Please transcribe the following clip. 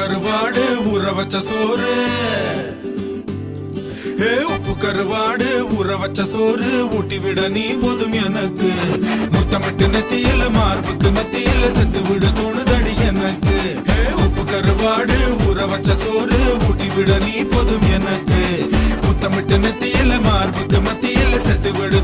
கருவாடு ஊற வச்ச சோறு. ஏ உப்பு கருவாடு ஊற வச்ச சோறு. ஊட்டி விட நீ போதும் எனக்கு. முத்தமிட்டு நெத்தியில மார்புக்கு மத்தியில செத்து விட தோணுதடி எனக்கு. ஏ உப்பு கருவாடு ஊற வச்ச சோறு. ஊட்டி விட நீ போதும் எனக்கு. முத்தமிட்டு நெத்தியில மார்புக்கு மத்தியில செத்து விடு